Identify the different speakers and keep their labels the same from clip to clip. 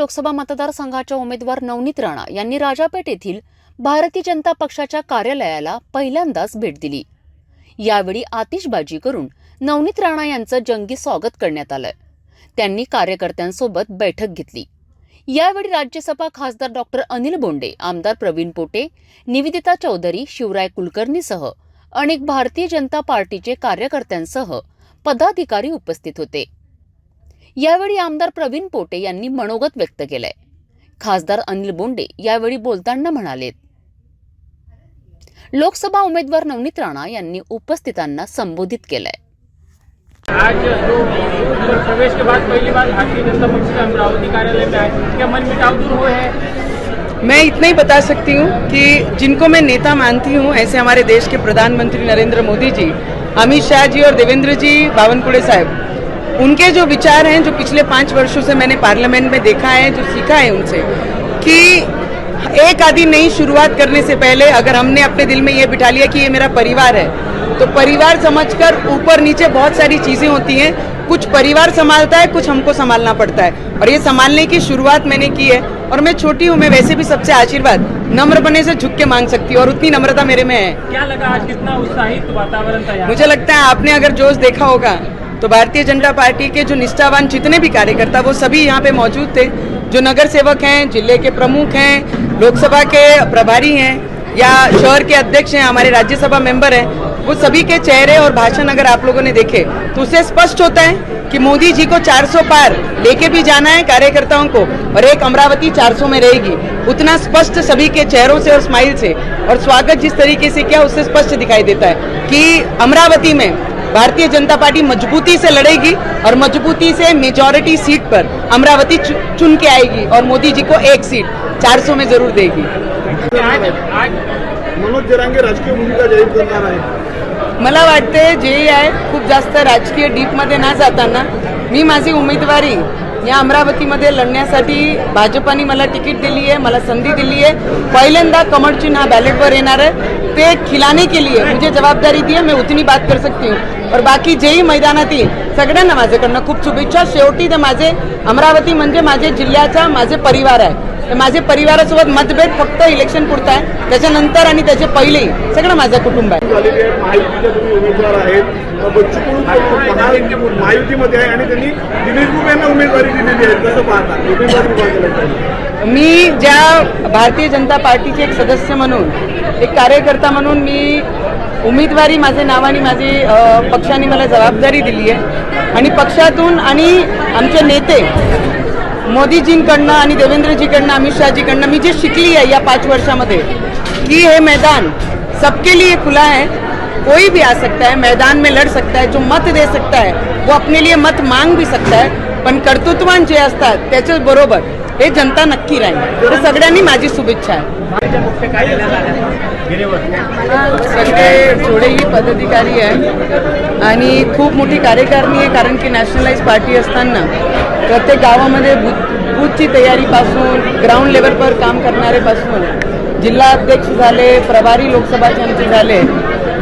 Speaker 1: लोकसभा मतदारसंघाच्या उमेदवार नवनीत राणा यांनी राजापेठ येथील भारतीय जनता पक्षाच्या कार्यालयाला पहिल्यांदाच भेट दिली. यावेळी आतिषबाजी करून नवनीत राणा यांचं जंगी स्वागत करण्यात आलं. त्यांनी कार्यकर्त्यांसोबत बैठक घेतली. यावेळी राज्यसभा खासदार डॉक्टर अनिल बोंडे आमदार प्रवीण पोटे निवेदिता चौधरी शिवराय कुलकर्णीसह अनेक भारतीय जनता पार्टीचे कार्यकर्त्यांसह पदाधिकारी उपस्थित होते. यावेळी आमदार प्रवीण पोटे यांनी मनोगत व्यक्त केलंय. खासदार अनिल बोंडे यावेळी बोलताना म्हणालेत लोकसभा उमेदवार नवनीत राणा यांनी उपस्थितांना संबोधित केलंय.
Speaker 2: आज जो उत्तर प्रवेश के बाद पहली बार भारतीय जनता पक्ष के अमरावती कार्यालय में आए क्या मन मिटाव दूर हुए हैं?
Speaker 3: मैं इतना ही बता सकती हूँ कि जिनको मैं नेता मानती हूँ ऐसे हमारे देश के प्रधानमंत्री नरेंद्र मोदी जी अमित शाह जी और देवेंद्र जी बावनकुड़े साहब उनके जो विचार हैं जो पिछले पाँच वर्षों से मैंने पार्लियामेंट में देखा है जो सीखा है उनसे कि एक आदि नई शुरुआत करने से पहले अगर हमने अपने दिल में ये बिठा लिया कि ये मेरा परिवार है तो परिवार समझकर ऊपर नीचे बहुत सारी चीज़ें होती हैं। कुछ परिवार संभालता है कुछ हमको संभालना पड़ता है। और ये संभालने की शुरुआत मैंने की है और मैं छोटी हूँ मैं वैसे भी सबसे आशीर्वाद नम्र बने से झुक के मांग सकती हूँ और उतनी नम्रता मेरे में है।
Speaker 2: क्या लगा आज कितना उत्साहित वातावरण था
Speaker 3: मुझे लगता है आपने अगर जोश देखा होगा तो भारतीय जनता पार्टी के जो निष्ठावान जितने भी कार्यकर्ता, वो सभी यहाँ पे मौजूद थे, जो नगर सेवक हैं, ज़िले के प्रमुख हैं, लोकसभा के प्रभारी हैं, या शहर के अध्यक्ष हैं, हमारे राज्यसभा मेंबर हैं, वो सभी के चेहरे और भाषण अगर आप लोगों ने देखे तो उससे स्पष्ट होता है कि मोदी जी को 400 पार लेके भी जाना है कार्यकर्ताओं को, और एक अमरावती 400 में रहेगी। उतना स्पष्ट सभी के चेहरों से और स्माइल से, और स्वागत जिस तरीके से किया, उससे स्पष्ट दिखाई देता है कि अमरावती में भारतीय जनता पार्टी मजबूती से लड़ेगी और मजबूती से मेजॉरिटी सीट पर अमरावती चुन के आएगी और मोदी जी को एक सीट 400 में जरूर देगी।
Speaker 4: मनोज जरांगे राजकीय भूमिका जाहीर करणार आहे
Speaker 3: मला वाटते जे आहे खूप जास्त राजकीय डीपमध्ये न जाताना मी माझी उमेदवारी या अमरावतीमध्ये लढण्यासाठी भाजपाने मला तिकीट दिली आहे मला संधी दिली आहे पहिल्यांदा कमळ चिन्ह हा बॅलेटवर येणार आहे. ते खिलाने के लिए मुझे जबाबदारी दी है मैं उतनी बात कर सकती हूँ। और बाकी जेही मैदानात येईल सगळ्यांना माझ्याकडनं खूप शुभेच्छा. शेवटी ते माझे अमरावती म्हणजे माझे जिल्ह्याचा माझे परिवार आहे. तर माझे परिवारासोबत मतभेद फक्त इलेक्शन पुरता आहे. त्याच्यानंतर आणि त्याचे पहिले सगळं माझं कुटुंब आहे.
Speaker 4: उमेदवार आहेत. बच्चू कडू महा- महायुतीमध्ये आहे आणि त्यांनी दिनेश बुब यांना उमेदवारी दिलेली आहे. कसं पाहता? उमेदवारी उभा केला त्यांनी.
Speaker 3: मी ज्या भारतीय जनता पार्टीचे एक सदस्य म्हणून एक कार्यकर्ता म्हणून मी उमेदवारी माझे नावाने माझी पक्षाने मला जबाबदारी दिली आहे. आणि पक्षातून आणि आमचे नेते मोदीजींकडनं आणि देवेंद्रजीकडनं अमित शहाजीकडनं मी जे शिकली आहे या पाच वर्षामध्ये की हे मैदान सबके लिए खुला है कोई भी आ सकता है मैदान में लड़ सकता है जो मत दे सकता है वो अपने लिए मत मांग भी सकता है पण कर्तृत्वान जे असतात त्याच्याच बरोबर हे जनता नक्की राहील. तर सगळ्यांनी माझी शुभेच्छा आहे. सगळे जोडेही पदाधिकारी आहे. आणि खूप मोठी कार्यकारिणी आहे कारण की नॅशनलाइज पार्टी असताना. प्रत्येक गावामध्ये बूथची तयारीपासून ग्राउंड लेवलवर काम करणारेपासून जिल्हा अध्यक्ष झाले प्रभारी लोकसभाचे झाले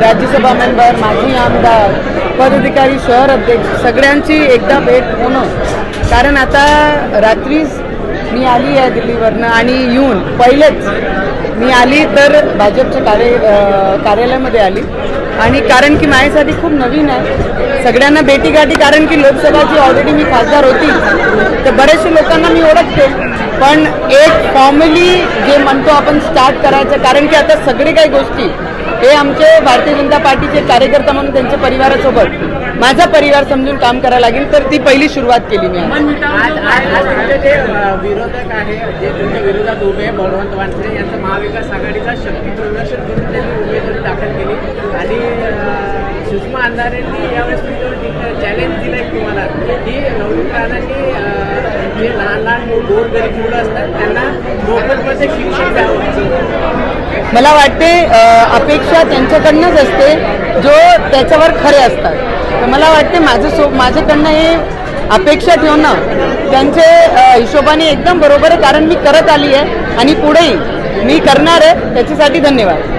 Speaker 3: राज्यसभा मेंबर माजी आमदार पदाधिकारी शहर अध्यक्ष सगळ्यांची एकदा भेट होणं. कारण आता रात्रीच मी आली आहे दिल्लीवरनं आणि येऊन पहिलेच मी आली तर भाजपच्या कार्य कार्यालयामध्ये आली. आणि कारण की माझ्यासाठी खूप नवीन आहे. सगळ्यांना भेटीगाठी कारण की लोकसभाची ऑलरेडी मी खासदार होती तर बरेचशे लोकांना मी ओळखते. पण एक फॉर्मली जे म्हणतो आपण स्टार्ट करायचं कारण की आता सगळे काही गोष्टी हे आमचे भारतीय जनता पार्टीचे कार्यकर्ता म्हणून त्यांच्या परिवारासोबत माझा परिवार समजून काम करायला लागेल तर ती पहिली सुरुवात केली मी
Speaker 5: विरोधक आहे जे तुमच्या विरोधात उभे बळवंत वानखडे यांचं महाविकास आघाडीचा शक्ती प्रदर्शन करून त्यांनी उमेदवारी दाखल केली. आणि सुषमा अंधारेंनी यावेळेस चॅलेंज दिलं आहे तुम्हाला. की नवनीत जे लहान लहान गोरगरीब मुलं असतात त्यांना मोफतमध्ये शिक्षण द्यावं.
Speaker 3: मला वाटते अपेक्षा त्यांच्याकडनंच असते जो त्याच्यावर खरे असतात. तर मला वाटते माझं सो माझ्याकडनं हे अपेक्षा ठेवणं त्यांचे हिशोबाने एकदम बरोबर आहे कारण मी करत आली आहे आणि पुढेही मी करणार आहे त्याच्यासाठी धन्यवाद.